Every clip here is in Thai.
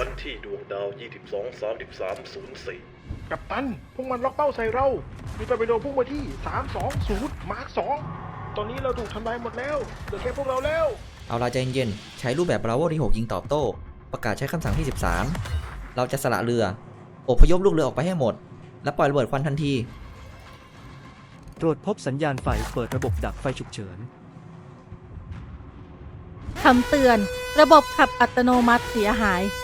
วันที่ดวงดาว 22 33 04 กัปตัน พวกมันล็อกเป้าใส่เรา มีตอร์ปิโดพุ่งมาที่ 320 มาร์ค2ตอนนี้เราถูกทำลายหมดแล้ว เหลือแค่พวกเราแล้ว เอาละใจเย็นๆใช้รูปแบบบราโวที่6ยิงตอบโต้ ประกาศใช้คำสั่งที่ 13 เราจะสละเรือ อพยพลูกเรือออกไปให้หมด และปล่อยระเบิดควันทันที ตรวจพบสัญญาณไฟเปิดระบบดับไฟฉุกเฉิน คำเตือน ระบบขับอัตโนมัติเสียหายค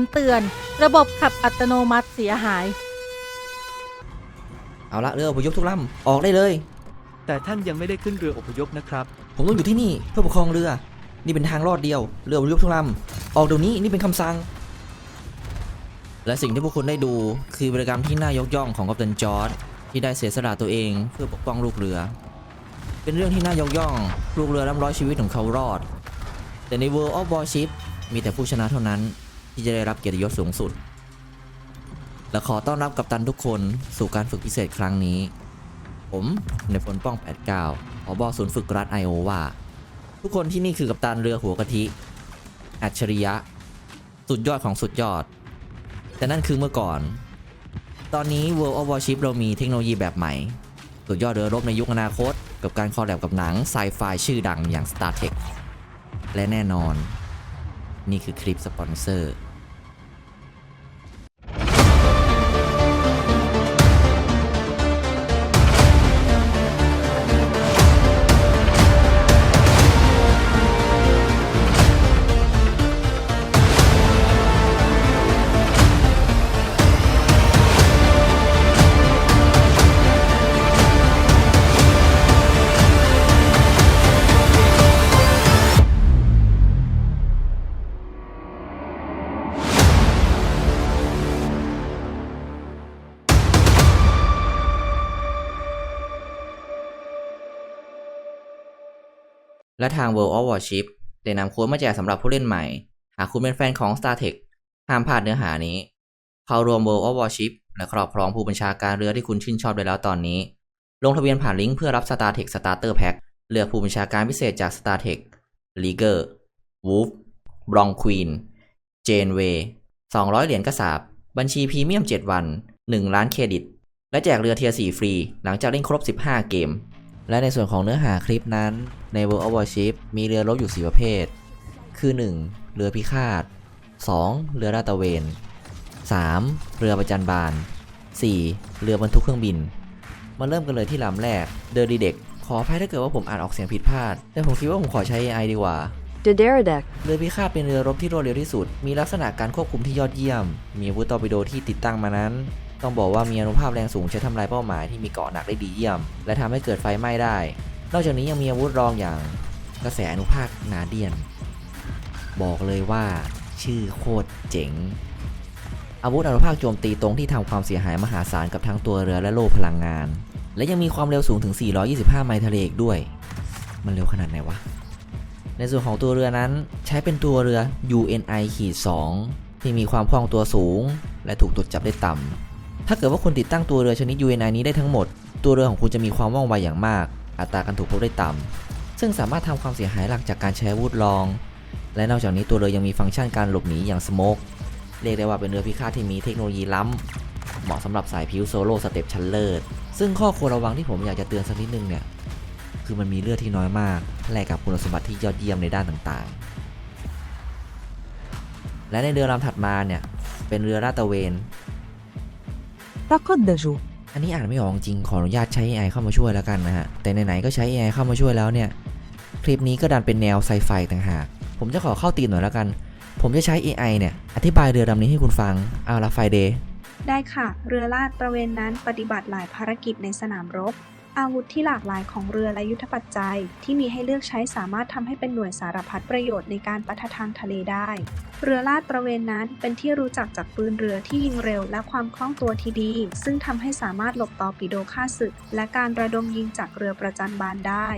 ำเตือน ระบบขับอัตโนมัติเสียหาย เอาละเรืออพยพทุกลำออกได้เลย แต่ท่านยังไม่ได้ขึ้นเรืออพยพนะครับ ผมต้องอยู่ที่นี่เพื่อปกครองเรือ นี่เป็นทางรอดเดียว เรืออพยพทุกลำออกเดี๋ยวนี้นี่เป็นคำสั่ง และสิ่งที่พวกคุณได้ดูคือบริกรรมที่น่ายกย่องของกัปตันจอร์ดที่ได้เสียสละตัวเองเพื่อปกป้องลูกเรือ เป็นเรื่องที่น่ายกย่อง ลูกเรือร่ำร้อยชีวิตของเขารอด แต่ใน World of Warship มีแต่ผู้ชนะเท่านั้น ที่จะได้รับเกียรติยศสูงสุด และขอต้อนรับกัปตันทุกคนสู่การฝึกพิเศษครั้งนี้ ผมในพลป้อง 89ผอบอศูนย์ฝึกรัฐไอโอวาทุกคนที่นี่คือกัปตันเรือหัวกะทิ อัจฉริยะ สุดยอดของสุดยอด แต่นั่นคือเมื่อก่อน ตอนนี้ World of Warship เรามีเทคโนโลยีแบบใหม่ สุดยอดเรือรบในยุคอนาคต กับการคอลแลบกับหนังไซไฟชื่อดังอย่าง Star Trek และแน่นอน นี่คือคลิปสปอนเซอร์ และทาง World of Warship ได้นำโค้ดมาแจกสำหรับผู้เล่นใหม่ หากคุณเป็นแฟนของ Star Trek ห้ามพลาดเนื้อหานี้ เข้ารวม World of Warship และครอบครองผู้บัญชาการเรือที่คุณชื่นชอบได้แล้วตอนนี้ ลงทะเบียนผ่านลิงก์เพื่อรับ Star Trek Starter Pack เลือกผู้บัญชาการพิเศษจาก Star Trek l i g e r Wolf b r o n Queen Janeway 200 เหรียญกระสาบ บัญชีพรีเมียม 7 วัน 1 ล้านเครดิต และแจกเรือเทียร์4ฟรี หลังจากเล่นครบ 15 เกม และในส่วนของเนื้อหาคลิปนั้นใน World of Warship มีเรือรบอยู่ 4 ประเภท คือ 1. เรือพิฆาต 2. เรือลาดตระเวน 3. เรือประจันบาน 4. เรือบรรทุกเครื่องบิน มาเริ่มกันเลยที่ลำแรกเดอร์ดีเด็กขออภัยถ้าเกิดว่าผมอ่านออกเสียงผิดพลาด แต่ผมคิดว่าผมขอใช้ AI ดีกว่า Dederadek, เรือพิฆาตเป็นเรือรบที่รวดเร็วที่สุด มีลักษณะการควบคุมที่ยอดเยี่ยม มีอาวุธตอร์ปิโดที่ติดตั้งมานั้น ต้องบอกว่ามีอนุภาพแรงสูงใช้ทำลายเป้าหมายที่มีเกาะหนักได้ดีเยี่ยม และทำให้เกิดไฟไหม้ได้ นอกจากนี้ยังมีอาวุธรองอย่างกระแสอนุภาคนาเดียน บอกเลยว่า ชื่อโคตรเจ๋ง อาวุธอนุภาคโจมตีตรงที่ทำความเสียหายมหาศาลกับทั้งตัวเรือและโล่พลังงาน และยังมีความเร็วสูงถึง 425 ไมล์ทะเลอีกด้วย มันเร็วขนาดไหนวะ ในส่วนของตัวเรือนั้นใช้เป็นตัวเรือ UNI-2 ที่มีความคล่องตัวสูง และถูกตรวจจับได้ต่ำ ถ้าเกิดว่าคุณติดตั้งตัวเรือชนิด UNI นี้ได้ทั้งหมด ตัวเรือของคุณจะมีความว่องไวอย่างมาก อัตราการถูกพบได้ต่ำซึ่งสามารถทำความเสียหายหลักจากการใช้อาวุธรอง และนอกจากนี้ตัวเรือยังมีฟังก์ชันการหลบหนีอย่างสโมกเรียกได้ว่าเป็นเรือพิฆาตที่มีเทคโนโลยีล้ำเหมาะสำหรับสายพิวโซโล่สเต็ปชั้นเลิศซึ่งข้อควรระวังที่ผมอยากจะเตือนสักนิดนึงเนี่ยคือมันมีเลือดที่น้อยมากแลกกับคุณสมบัติที่ยอดเยี่ยมในด้านต่างๆ และในเรือลำถัดมาเนี่ยเป็นเรือลาดตระเวน Rakot Daju, อันนี้อ่านไม่ออกจริงขออนุญาตใช้ AI เข้ามาช่วยแล้วกันนะฮะ แต่ไหนๆก็ใช้ AI เข้ามาช่วยแล้วเนี่ย คลิปนี้ก็ดันเป็นแนวไซไฟต่างหาก ผมจะขอเข้าตีมหน่อยแล้วกัน ผมจะใช้ AI เนี่ย อธิบายเรือลำนี้ให้คุณฟังเอาละไฟเดย์ได้ค่ะ เรือลาดตระเวนนั้นปฏิบัติหลายภารกิจในสนามรบ อาวุธที่หลากหลายของเรือและยุทธปัจจัย ที่มีให้เลือกใช้สามารถทำให้เป็นหน่วยสารพัดประโยชน์ในการปะทะทางทะเลได้ เรือลาดตระเวนนั้นเป็นที่รู้จักจากปืนเรือที่ยิงเร็วและความคล่องตัวที่ดี ซึ่งทำให้สามารถหลบตอปิโดฆ่าศึก และการระดมยิงจากเรือประจันบานได้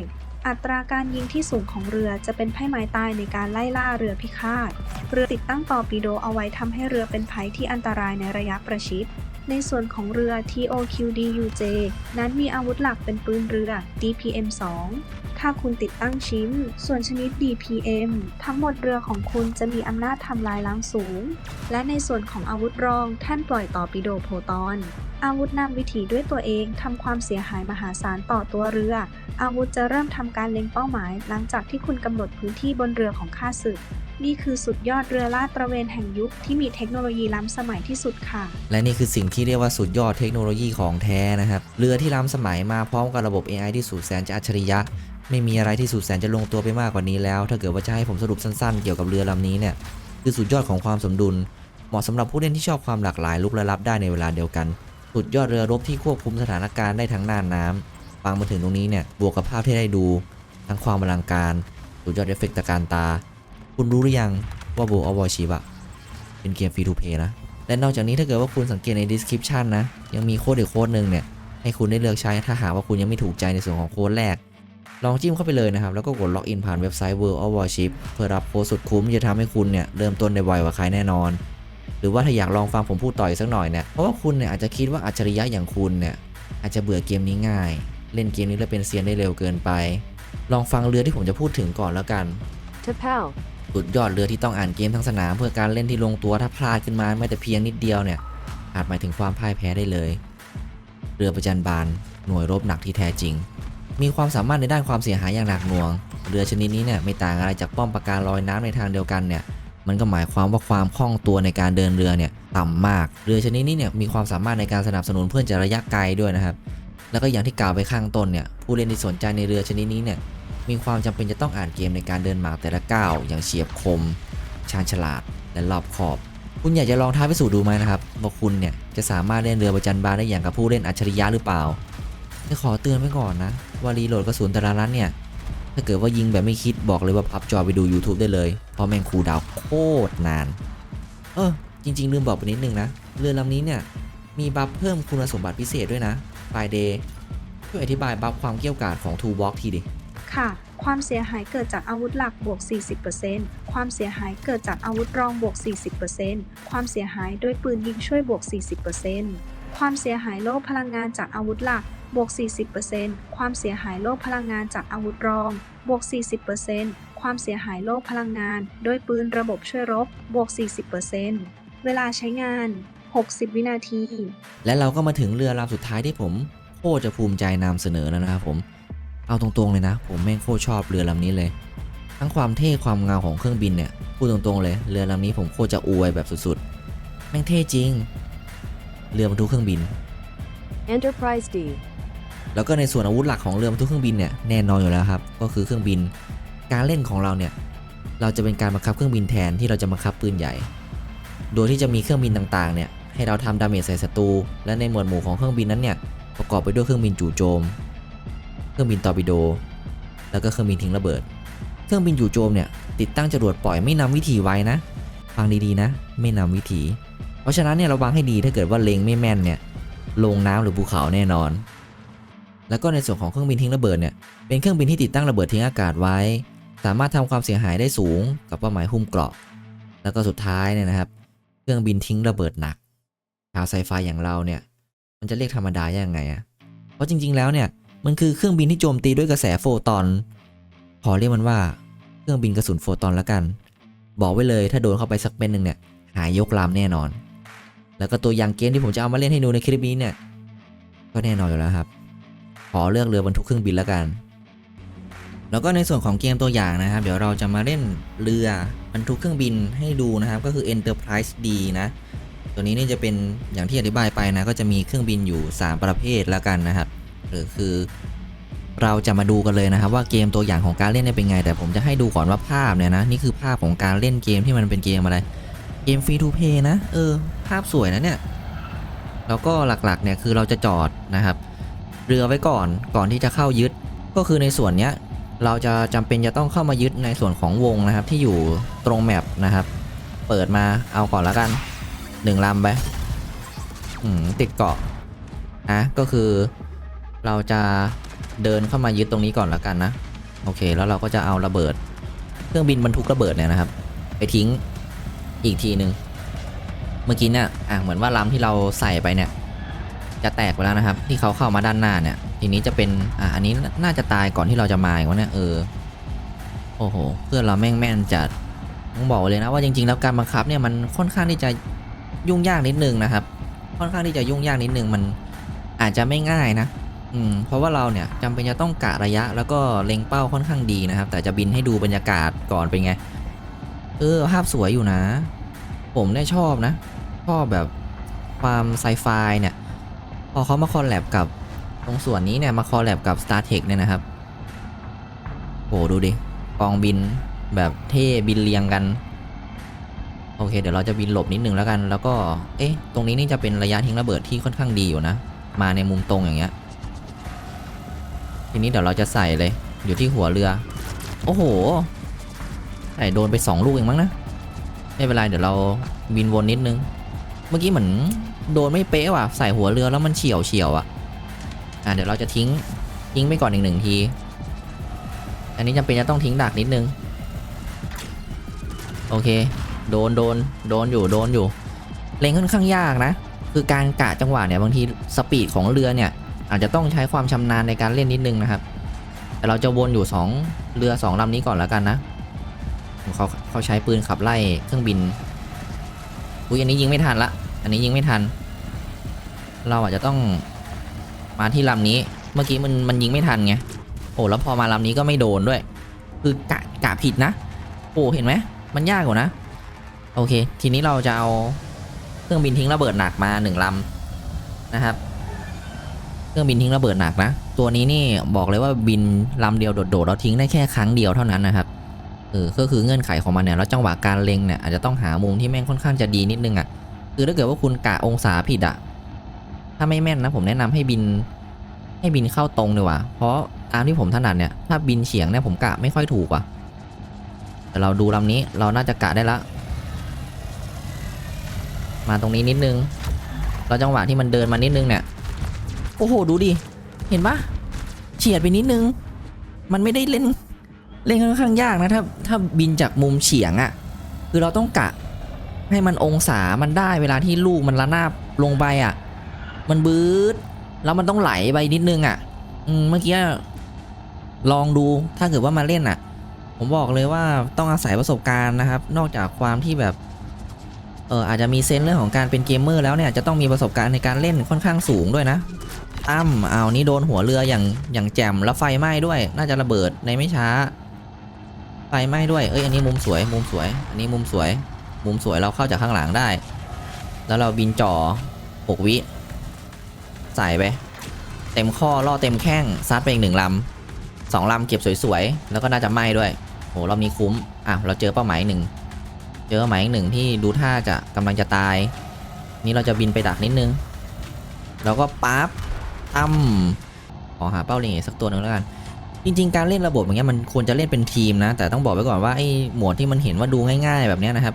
อัตราการยิงที่สูงของเรือจะเป็นไพ่ไม้ตายในการไล่ล่าเรือพิฆาต เรือติดตั้งตอปิโดเอาไว้ทำให้เรือเป็นภัยที่อันตรายในระยะประชิด ในส่วนของเรือ TOQDUJ นั้นมีอาวุธหลักเป็นปืนเรือ DPM-2 ถ้าคุณติดตั้งชิมส่วนชนิด DPM ทั้งหมดเรือของคุณจะมีอำนาจทำลายล้างสูง และในส่วนของอาวุธรองแท่นปล่อยต่อปิโดโพรตอน อาวุธนำวิถีด้วยตัวเองทำความเสียหายมหาศาลต่อตัวเรือ อาวุธจะเริ่มทำการเล็งเป้าหมาย หลังจากที่คุณกำหนดพื้นที่บนเรือของข้าศึกนี่คือสุดยอดเรือลาดตระเวนแห่งยุคที่มีเทคโนโลยีล้ำสมัยที่สุดค่ะ และนี่คือสิ่งที่เรียกว่าสุดยอดเทคโนโลยีของแท้นะครับ เรือที่ล้ำสมัยมาพร้อมกับระบบ AI ที่สุดแสนจะอัจฉริยะ ไม่มีอะไรที่สุดแสนจะลงตัวไปมากกว่านี้แล้ว ถ้าเกิดว่าจะให้ผมสรุปสั้นๆ เกี่ยวกับเรือลำนี้เนี่ยคือสุดยอดของความสมดุล เหมาะสำหรับผู้เล่นที่ชอบความหลากหลายลุกและรับได้ในเวลาเดียวกัน สุดยอดเรือรบที่ควบคุมสถานการณ์ได้ทั้งน่านน้ำฟังมาถึงตรงนี้เนี่ยบวกกับภาพที่ได้ดู ทั้งความอลังการ สุดยอดเอฟเฟกต์ตะการตา คุณรู้หรือยังว่า World of Warship อะเป็นเกมฟรีทูเพย์นะและนอกจากนี้ถ้าเกิดว่าคุณสังเกตใน description นะยังมีโค้ดอีกโค้ดหนึ่งเนี่ยให้คุณได้เลือกใช้ถ้าหากว่าคุณยังไม่ถูกใจในส่วนของโค้ดแรก ลองจิ้มเข้าไปเลยนะครับ แล้วก็กดล็อกอินผ่านเว็บไซต์ World of Warship เพื่อรับโค้ดสุดคุ้มที่จะทำให้คุณเนี่ยเริ่มต้นได้ไวกว่าใครแน่นอน หรือว่าถ้าอยากลองฟังผมพูดต่ออีกสักหน่อยเนี่ยเพราะว่าคุณเนี่ยอาจจะคิดว่าอัจฉริยะอย่างคุณเนี่ยอาจจะเบื่อเกมนี้ง่าย เล่นเกมนี้แล้วเป็นเซียนได้เร็วเกินไป ลองฟังเรือที่ผมจะพูดถึงก่อนแล้วกัน Tapal. สุดยอดเรือที่ต้องอ่านเกมทั้งสนาม เพื่อการเล่นที่ลงตัวถ้าพลาดขึ้นมาแม้แต่เพียงนิดเดียวเนี่ยอาจหมายถึงความพ่ายแพ้ได้เลย เรือประจันบานหน่วยรบหนักที่แท้จริง มีความสามารถในด้านความเสียหายอย่างหนักหน่วง เรือชนิดนี้เนี่ยไม่ต่างอะไรจากป้อมปราการลอยน้ำในทางเดียวกันเนี่ยมันก็หมายความว่าความคล่องตัวในการเดินเรือเนี่ยต่ำมาก เรือชนิดนี้เนี่ยมีความสามารถในการสนับสนุนเพื่อนจากระยะไกลด้วยนะครับ แล้วก็อย่างที่กล่าวไปข้างต้นเนี่ยผู้เล่นที่สนใจในเรือชนิดนี้เนี่ยมีความจำเป็นจะต้องอ่านเกมในการเดินหมากแต่ละก้าวอย่างเฉียบคม ชาญฉลาด และรอบคอบ คุณอยากจะลองท้าพิสูจน์ดูไหมนะครับว่าคุณเนี่ยจะสามารถเล่นเรือประจันบานได้อย่างกับผู้เล่นอัจฉริยะหรือเปล่า จะขอเตือนไว้ก่อนนะ ว่ารีโหลดกระสุนแต่ละนัดเนี่ย ถ้าเกิดว่ายิงแบบไม่คิดบอกเลยว่าพับจอไปดู YouTube ได้เลย เพราะแม่งคูดาวโคตรนาน เออ จริง ๆ ลืมบอกไปนิดนึงนะ เรือลำนี้เนี่ย มีบัฟเพิ่มคุณสมบัติพิเศษด้วยนะไฟเดย์ช่วยอธิบายบัฟความเกี่ยวกาดของ Two Walk ทีดิค่ะ ความเสียหายเกิดจากอาวุธหลักบวก 40%ความเสียหายเกิดจากอาวุธรองบวก 40%ความเสียหายด้วยปืนยิงช่วยบวก 40%ความเสียหายโล่พลังงานจากอาวุธหลัก บวก 40%ความเสียหายโล่พลังงานจากอาวุธรอง บวก 40%ความเสียหายโล่พลังงาน ด้วยปืนระบบช่วยรบ บวก 40%เวลาใช้งาน 60 วินาที และเราก็มาถึงเรือลำสุดท้ายที่ผมโคตรจะภูมิใจนำเสนอแล้วนะครับผม เอาตรงๆเลยนะ ผมแม่งโคตรชอบเรือลำนี้เลย ทั้งความเท่ความเงาของเครื่องบินเนี่ย พูดตรงๆเลย เรือลำนี้ผมโคตรจะอวยแบบสุดๆ แม่งเท่จริง เรือบรรทุกเครื่องบิน Enterprise D. แล้วก็ในส่วนอาวุธหลักของเรือบรรทุกเครื่องบินเนี่ยแน่นอนอยู่แล้วครับก็คือเครื่องบิน การเล่นของเราเนี่ยเราจะเป็นการบังคับเครื่องบินแทนที่เราจะบังคับปืนใหญ่ โดยที่จะมีเครื่องบินต่างๆเนี่ยให้เราทำดาเมจใส่ศัตรูและในหมวดหมู่ของเครื่องบินนั้นเนี่ยประกอบไปด้วยเครื่องบินจู่โจม เครื่องบินตอร์ปิโด แล้วก็เครื่องบินทิ้งระเบิด เครื่องบินจู่โจมเนี่ยติดตั้งจรวดปล่อยไม่นำวิถีไว้นะฟังดีๆนะ ไม่นำวิถี เพราะฉะนั้นเนี่ยระวังให้ดีถ้าเกิดว่าเล็งไม่แม่นเนี่ยลงน้ำหรือภูเขาแน่นอน แล้วก็ในส่วนของเครื่องบินทิ้งระเบิดเนี่ยเป็นเครื่องบินที่ติดตั้งระเบิดทิ้งอากาศไว้ สามารถทำความเสียหายได้สูงกับเป้าหมายหุ้มเกราะ แล้วก็สุดท้ายเนี่ยนะครับ เครื่องบินทิ้งระเบิดหนักชาวไซไฟอย่างเราเนี่ย มันจะเรียกธรรมดายังไงอะเพราะจริง ๆ แล้วเนี่ยมันคือเครื่องบินที่โจมตีด้วยกระแสโฟตอนขอเรียกมันว่าเครื่องบินกระสุนโฟตอนละกัน บอกไว้เลยถ้าโดนเข้าไปสักเม็ดหนึ่งเนี่ยหายยกลำแน่นอน แล้วก็ตัวอย่างเกมที่ผมจะเอามาเล่นให้ดูในคลิปนี้เนี่ย ก็แน่นอนอยู่แล้วครับ ขอเลือกเรือบรรทุกเครื่องบินแล้วกัน แล้วก็ในส่วนของเกมตัวอย่างนะครับ เดี๋ยวเราจะมาเล่นเรือบรรทุกเครื่องบินให้ดูนะครับ ก็คือ Enterprise D นะ ตัวนี้นี่จะเป็นอย่างที่อธิบายไปนะ ก็จะมีเครื่องบินอยู่ 3 ประเภทแล้วกันนะครับ หรือคือเราจะมาดูกันเลยนะครับ ว่าเกมตัวอย่างของการเล่นเป็นไง แต่ผมจะให้ดูก่อนว่าภาพเนี่ยนะนี่คือภาพของการเล่นเกมที่มันเป็นเกมอะไร เกมฟรีทูเพย์นะ เออ ภาพสวยนะเนี่ย แล้วก็หลักๆเนี่ยคือเราจะจอดนะครับ เรือไว้ก่อนก่อนที่จะเข้ายึด ก็คือในส่วนเนี้ยเราจะจำเป็นจะต้องเข้ามายึดในส่วนของวงนะครับที่อยู่ตรงแมปนะครับ เปิดมาเอาก่อนแล้วกันหนึ่งลำไปติดเกาะนะก็คือ เราจะเดินเข้ามายึดตรงนี้ก่อนแล้วกันนะ โอเค แล้วเราก็จะเอาระเบิด เครื่องบินบรรทุกระเบิดเนี่ยนะครับ ไปทิ้งอีกทีหนึ่งเมื่อกี้เนี่ยอะเหมือนว่าลำที่เราใส่ไปเนี่ย จะแตกไปแล้วนะครับ ที่เขาเข้ามาด้านหน้าเนี่ย ทีนี้จะเป็นอะอันนี้น่าจะตายก่อนที่เราจะมาอีกวะเนี่ยเออโอ้โหเพื่อนเราแม่งแม่นจัดต้องบอกเลยนะว่าจริงๆ แล้วการบังคับเนี่ยมันค่อนข้างที่จะยุ่งยากนิดนึงนะครับ ค่อนข้างที่จะยุ่งยากนิดนึงมันอาจจะไม่ง่ายนะอืมเพราะว่าเราเนี่ยจำเป็นจะต้องกะระยะแล้วก็เล็งเป้าค่อนข้างดีนะครับ แต่จะบินให้ดูบรรยากาศก่อนเป็นไง เออภาพสวยอยู่นะ ผมเนี่ยชอบนะ ชอบแบบความไซไฟเนี่ย พอเขามาคอลแลบกับตรงส่วนนี้เนี่ยมาคอลแลบกับ Star Trek เนี่ยนะครับโหดูดิ กองบินแบบเท่บินเรียงกัน โอเค เดี๋ยวเราจะบินหลบนิดนึงแล้วกัน แล้วก็ เอ๊ะ ตรงนี้นี่จะเป็นระยะทิ้งระเบิดที่ค่อนข้างดีอยู่นะ มาในมุมตรงอย่างเงี้ย ทีนี้เดี๋ยวเราจะใส่เลย อยู่ที่หัวเรือ โอ้โหใส่โดนไปสองลูกเองมั้งนะ ไม่เป็นไร เดี๋ยวเราบินวนนิดนึง เมื่อกี้เหมือน โดนไม่เป๊ะว่ะใส่หัวเรือแล้วมันเฉียวเฉียวอะอะเดี๋ยวเราจะทิ้งทิ้งไปก่อนอีกหนึ่งที อันนี้จำเป็นจะต้องทิ้งดักนิดนึง โอเค โดนโดนโดนอยู่โดนอยู่ เล็งค่อนข้างยากนะ คือการกะจังหวะเนี่ยบางทีสปีดของเรือเนี่ย อาจจะต้องใช้ความชำนาญในการเล่นนิดนึงนะครับ แต่เราจะวนอยู่สองเรือสองลำนี้ก่อนแล้วกันนะเขาเขาใช้ปืนขับไล่เครื่องบินอุ้ยอันนี้ยิงไม่ทันละ อันนี้ยิงไม่ทัน เราอาจจะต้องมาที่ลำนี้ เมื่อกี้มันมันยิงไม่ทันไง โอ้แล้วพอมาลำนี้ก็ไม่โดนด้วย คือกะกะผิดนะ โอ้เห็นไหม มันยากกว่านะ โอเค ทีนี้เราจะเอาเครื่องบินทิ้งระเบิดหนักมาหนึ่งลำนะครับ เครื่องบินทิ้งระเบิดหนักนะ ตัวนี้นี่บอกเลยว่าบินลำเดียวโดดๆเราทิ้งได้แค่ครั้งเดียวเท่านั้นนะครับเออก็คือเงื่อนไขของมันเนี่ยแล้วจังหวะการเล็งเนี่ยอาจจะต้องหามุมที่แม่งค่อนข้างจะดีนิดนึงอะ่ะ คือถ้าเกิดว่าคุณกะองศาผิดอะ่ะถ้าไม่แม่นนะผมแนะนำให้บิน ให้บินเข้าตรงดีกว่า เพราะตามที่ผมถนัดเนี่ย ถ้าบินเฉียงเนี่ยผมกะไม่ค่อยถูกว่ะแต่เราดูลำนี้เราน่าจะกะได้ละ มาตรงนี้นิดนึงแล้วจังหวะที่มันเดินมานิดนึงเนี่ย โอ้โหดูดิ เห็นปะเฉียดไปนิดนึง มันไม่ได้เล่น เล่นค่อนข้างยากนะถ้าถ้าบินจากมุมเฉียงอะคือเราต้องกะ ให้มันองศามันได้เวลาที่ลูกมันระนาบลงไปอะ มันบืดแล้วมันต้องไหลไปนิดนึงอะ อืมเมื่อกี้ลองดูถ้าเกิดว่ามาเล่นอะ ผมบอกเลยว่าต้องอาศัยประสบการณ์นะครับ นอกจากความที่แบบเอออาจจะมีเซนส์เรื่องของการเป็นเกมเมอร์แล้วเนี่ยจะต้องมีประสบการณ์ในการเล่นค่อนข้างสูงด้วยนะตั้มเอานี่โดนหัวเรืออย่างอย่างแจ่มแล้วไฟไหม้ด้วย น่าจะระเบิดในไม่ช้า ไฟไหม้ด้วย เอ้ยอันนี้มุมสวย มุมสวย อันนี้มุมสวย มุมสวยเราเข้าจากข้างหลังได้ แล้วเราบินจ่อ6วิใส่ไป เต็มข้อล่อเต็มแข้งซัดไปอีกหนึ่งลำสองลำเก็บสวยๆ แล้วก็น่าจะไหม้ด้วยโหรอบนี้คุ้มอะเราเจอเป้าหมายหนึ่งเจอเป้าหมายหนึ่งที่ดูท่าจะกำลังจะตาย นี่เราจะบินไปดักนิดนึง แล้วก็ปั๊บตั้มขอหาเป้าเล็งสักตัวหนึ่งแล้วกันจริงๆ การเล่นระบบอย่างเงี้ยมันควรจะเล่นเป็นทีมนะ แต่ต้องบอกไว้ก่อนว่าไอ้หมวดที่มันเห็นว่าดูง่าย ๆ แบบเนี้ยนะครับ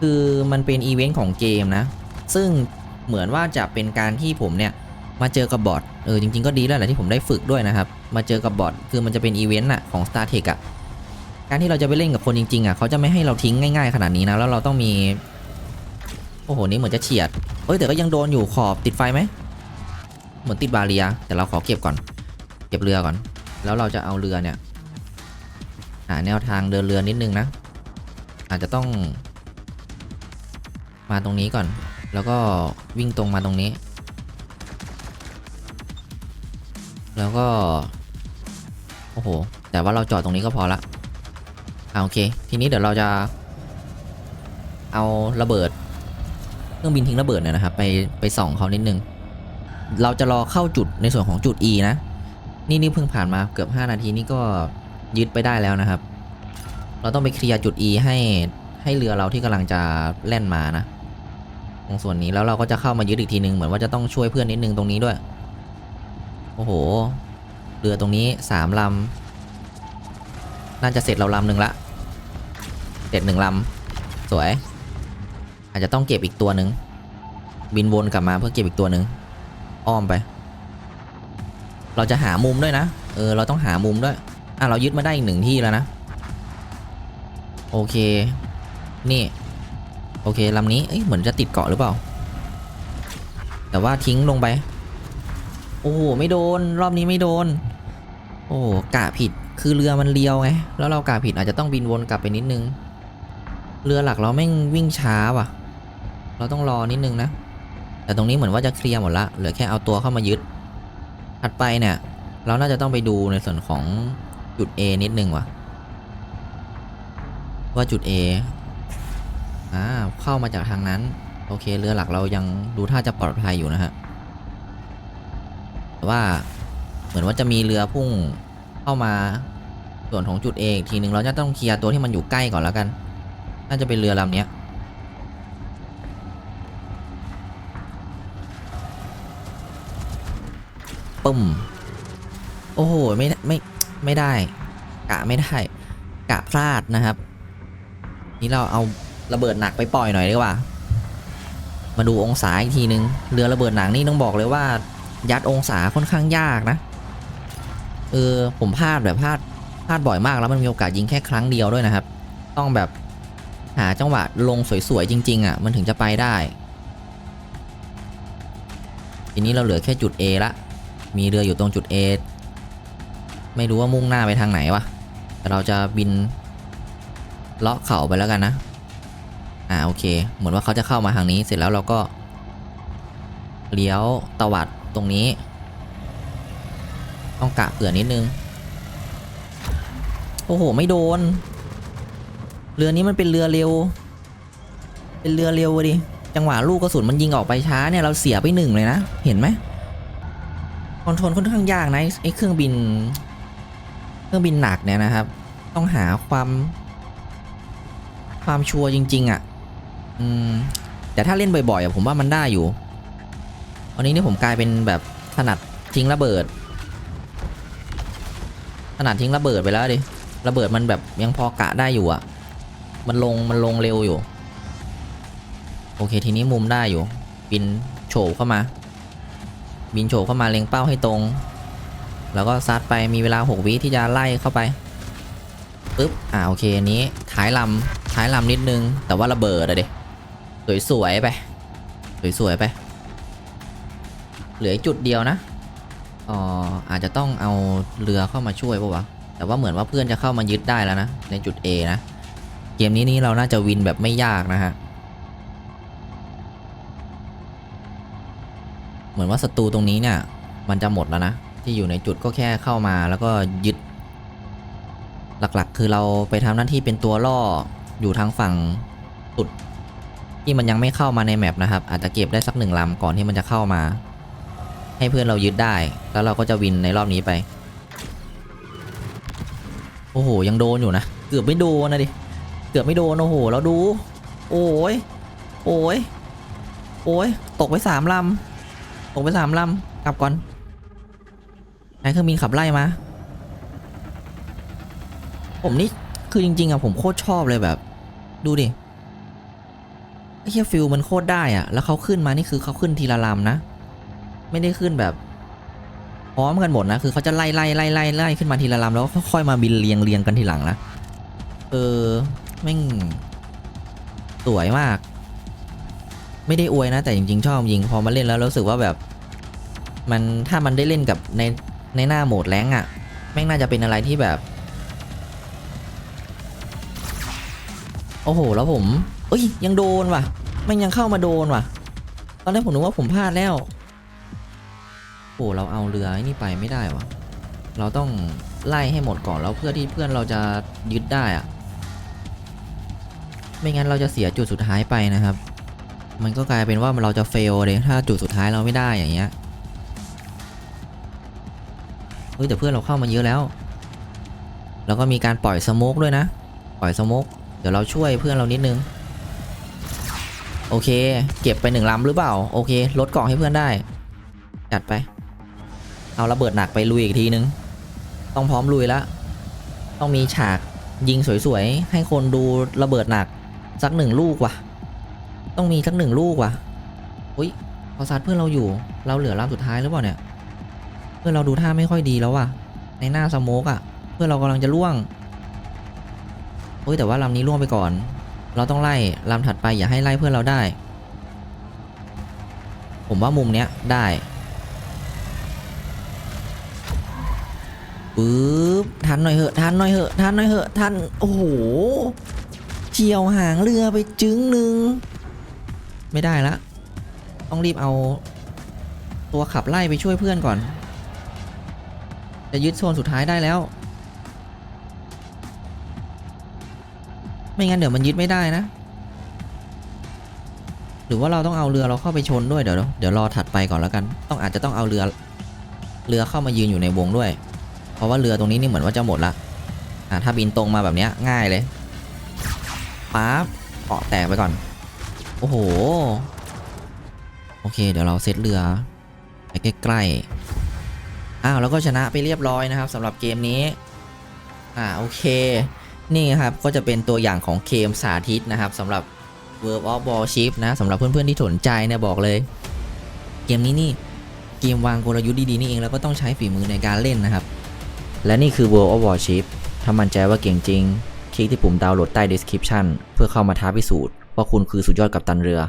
คือมันเป็นอีเวนต์ของเกมนะ ซึ่งเหมือนว่าจะเป็นการที่ผมเนี่ยมาเจอกับบอทเออจริงๆก็ดีแล้วแหละที่ผมได้ฝึกด้วยนะครับ มาเจอกับบอทคือมันจะเป็นอีเวนต์อะของ Star Trek อะการที่เราจะไปเล่นกับคนจริงๆอะเขาจะไม่ให้เราทิ้งง่ายๆขนาดนี้นะแล้วเราต้องมีโอ้โหนี่เหมือนจะเฉียดเอ้ยแต่ก็ยังโดนอยู่ขอบติดไฟไหมเหมือนติดบาเรียแต่เราขอเก็บก่อน เก็บเรือก่อน แล้วเราจะเอาเรือเนี่ยหาแนวทางเดินเรือนิดนึงนะ อาจจะต้อง มาตรงนี้ก่อน แล้วก็วิ่งตรงมาตรงนี้ แล้วก็ โอ้โห แต่ว่าเราจอดตรงนี้ก็พอละอ่าโอเค ทีนี้เดี๋ยวเราจะ เอาระเบิดเครื่องบินทิ้งระเบิดเนี่ยนะครับ ไปไปส่องเขานิดนึง เราจะรอเข้าจุดในส่วนของจุด E นะ นี่นี่เพิ่งผ่านมาเกือบ 5 นาทีนี่ก็ยึดไปได้แล้วนะครับ เราต้องไปเคลียร์จุด E ให้ให้เรือเราที่กำลังจะแล่นมานะ ตรงส่วนนี้แล้วเราก็จะเข้ามายึดอีกทีนึงเหมือนว่าจะต้องช่วยเพื่อนนิดนึงตรงนี้ด้วย โอ้โห เรือตรงนี้สามลำ น่าจะเสร็จเราลำหนึ่งละ เสร็จหนึ่งลำ สวย อาจจะต้องเก็บอีกตัวหนึ่ง บินวนกลับมาเพื่อเก็บอีกตัวหนึ่ง อ้อมไป เราจะหามุมด้วยนะ เออ เราต้องหามุมด้วย อะ เรายึดมาได้อีกหนึ่งที่แล้วนะ โอเค นี่ โอเคลำนี้เอ้ยเหมือนจะติดเกาะหรือเปล่า แต่ว่าทิ้งลงไป โอ้โหไม่โดน รอบนี้ไม่โดน โอ้โหกะผิดคือเรือมันเลี้ยวไงแล้วเรากะผิดอาจจะต้องบินวนกลับไปนิดนึง เรือหลักเราแม่งวิ่งช้าว่ะ เราต้องรอนิดนึงนะ แต่ตรงนี้เหมือนว่าจะเคลียร์หมดละเหลือแค่เอาตัวเข้ามายึด ถัดไปเนี่ย เราน่าจะต้องไปดูในส่วนของจุด A นิดนึงว่ะว่าจุด A อ่าเข้ามาจากทางนั้น โอเคเรือหลักเรายังดูท่าจะปลอดภัยอยู่นะฮะแต่ว่าเหมือนว่าจะมีเรือพุ่งเข้ามาส่วนของจุด A อีกทีหนึ่งเราจะต้องเคลียร์ตัวที่มันอยู่ใกล้ก่อนแล้วกัน น่าจะเป็นเรือลำนี้ปึ้มโอ้โหไม่ไม่ไม่ได้ กะไม่ได้ กะพลาดนะครับ นี่เราเอา ระเบิดหนักไปปล่อยหน่อยดีกว่า มาดูองศาอีกทีนึง เรือระเบิดหนักนี่ต้องบอกเลยว่า ยัดองศาค่อนข้างยากนะ เออผมพลาดแบบพลาดพลาดบ่อยมากแล้วมันมีโอกาสยิงแค่ครั้งเดียวด้วยนะครับ ต้องแบบหาจังหวะลงสวยๆจริง ๆ อะ มันถึงจะไปได้ทีนี้เราเหลือแค่จุด A ละ มีเรืออยู่ตรงจุด A ไม่รู้ว่ามุ่งหน้าไปทางไหนวะ แต่เราจะบินเลาะเขาไปแล้วกันนะ อ่าโอเค เหมือนว่าเขาจะเข้ามาทางนี้เสร็จแล้วเราก็ เลี้ยวตวัดตรงนี้ ต้องกะเผื่อนิดนึง โอ้โห ไม่โดน เรือนี้มันเป็นเรือเร็ว เป็นเรือเร็วดิ จังหวะลูกกระสุนมันยิงออกไปช้าเนี่ยเราเสียไปหนึ่งเลยนะ เห็นไหมคอนโทรลค่อนข้างยากนะไอ้เครื่องบิน เครื่องบินหนักเนี่ยนะครับ ต้องหาความความชัวร์จริง ๆอะ อืมแต่ถ้าเล่นบ่อยๆผมว่ามันได้อยู่วันนี้นี่ผมกลายเป็นแบบถนัดทิ้งระเบิดถนัดทิ้งระเบิดไปแล้วดิระเบิดมันแบบยังพอกะได้อยู่อะมันลงมันลงเร็วอยู่ โอเคทีนี้มุมได้อยู่ บินโฉบเข้ามา บินโฉบเข้ามาเล็งเป้าให้ตรง แล้วก็ซัดไปมีเวลา 6 วิที่จะไล่เข้าไปปึ๊บอ่าโอเคอันนี้ท้ายลำท้ายลำนิดนึง แต่ว่าระเบิดอะเด็ สวยๆไป สวยๆไป เหลือจุดเดียวนะอ๋ออาจจะต้องเอาเรือเข้ามาช่วยปะวะ แต่ว่าเหมือนว่าเพื่อนจะเข้ามายึดได้แล้วนะ ในจุด A นะ เกมนี้นี่เราน่าจะวินแบบไม่ยากนะฮะ เหมือนว่าศัตรูตรงนี้เนี่ย มันจะหมดแล้วนะ ที่อยู่ในจุดก็แค่เข้ามาแล้วก็ยึด หลักๆ คือเราไปทำหน้าที่เป็นตัวล่ออยู่ทางฝั่งสุด ที่มันยังไม่เข้ามาในแมปนะครับ อาจจะเก็บได้สักหนึ่งลำก่อนที่มันจะเข้ามา ให้เพื่อนเรายึดได้ แล้วเราก็จะวินในรอบนี้ไป โอ้โห ยังโดนอยู่นะ เกือบไม่โดนนะดิ เกือบไม่โดน โอ้โห เราดู โอ้ย โอ้ย โอ้ย ตกไปสามลำ ตกไปสามลำ กลับก่อนนายเครื่องบินขับไล่มา ผมนี่ คือจริงๆอะผมโคตรชอบเลยแบบ ดูดิ ไอ้เฮียฟิลมันโคตรได้อะแล้วเขาขึ้นมานี่คือเขาขึ้นทีละลำนะ ไม่ได้ขึ้นแบบ พร้อมกันหมดนะ คือเขาจะไล่ไล่ไล่ไล่ไล่ขึ้นมาทีละลำแล้วก็ค่อยมาบินเรียงเรียงกันทีหลังนะ เออแม่งสวยมาก ไม่ได้อวยนะ แต่จริงๆชอบจริงพอมาเล่นแล้วรู้สึกว่าแบบ มันถ้ามันได้เล่นกับในในหน้าโหมดแรงอะ่ะ แม่งน่าจะเป็นอะไรที่แบบ โอ้โห แล้วผม อ้ยยังโดนว่ะม่งยังเข้ามาโดนว่ะ ตอนแรกผมนึกว่าผมพลาดแล้วโอ้เราเอาเรือนี่ไปไม่ได้วะเราต้องไล่ให้หมดก่อนแล้วเพื่อที่เพื่อนเราจะยึดได้อะไม่งั้นเราจะเสียจุดสุดท้ายไปนะครับ มันก็กลายเป็นว่าเราจะเฟลเลยถ้าจุดสุดท้ายเราไม่ได้อย่างเงี้ยเฮ้ยแต่เพื่อนเราเข้ามาเยอะแล้ว แล้วก็มีการปล่อยสโมกด้วยนะ ปล่อยสโมกเดี๋ยวเราช่วยเพื่อนเรานิดนึง โอเค เก็บไปหนึ่งลำหรือเปล่า โอเค ลดเกาะให้เพื่อนได้ จัดไป เอาระเบิดหนักไปลุยอีกทีนึง ต้องพร้อมลุยแล้วต้องมีฉากยิงสวยๆ ให้คนดูระเบิดหนัก สักหนึ่งลูกว่ะ ต้องมีสักหนึ่งลูกว่ะ อุ้ยพอซัดเพื่อนเราอยู่ เราเหลือลำสุดท้ายหรือเปล่าเนี่ย เพื่อนเราดูท่าไม่ค่อยดีแล้วว่ะ ในหน้าสโมกอะ เพื่อนเรากำลังจะล่วงเฮ้ยแต่ว่าลำนี้ล่วงไปก่อน เราต้องไล่ลำถัดไปอย่าให้ไล่เพื่อนเราได้ ผมว่ามุมเนี้ยได้ปึ๊บทันหน่อยเหอะทันหน่อยเหอะทันหน่อยเหอะทันโอ้โหเฉียวหางเรือไปจึงหนึ่งไม่ได้ละต้องรีบเอา ตัวขับไล่ไปช่วยเพื่อนก่อน จะยึดโซนสุดท้ายได้แล้ว ไม่งั้นเดี๋ยวมันยึดไม่ได้นะ หรือว่าเราต้องเอาเรือเราเข้าไปชนด้วยเดี๋ยวเดี๋ยวรอถัดไปก่อนแล้วกัน ต้องอาจจะต้องเอาเรือ เรือเข้ามายืนอยู่ในวงด้วย เพราะว่าเรือตรงนี้นี่เหมือนว่าจะหมดละอะถ้าบินตรงมาแบบนี้ง่ายเลยปั๊บเกาะแตกไปก่อน โอ้โห โอเค เดี๋ยวเราเซตเรือไปใกล้ๆอ้าวแล้วก็ชนะไปเรียบร้อยนะครับสำหรับเกมนี้ อ่าโอเค นี่ครับก็จะเป็นตัวอย่างของเกมสาธิตนะครับสำหรับ World of Warship นะสำหรับเพื่อนๆที่สนใจเนี่ยบอกเลย เกมนี้นี่เกมวางกลยุทธ์ดีๆนี่เองแล้วก็ต้องใช้ฝีมือในการเล่นนะครับ และนี่คือ World of Warship ถ้ามั่นใจว่าเก่งจริง คลิกที่ปุ่มดาวน์โหลดใต้ description เพื่อเข้ามาท้าพิสูจน์ว่าคุณคือสุดยอดกับตันเรือ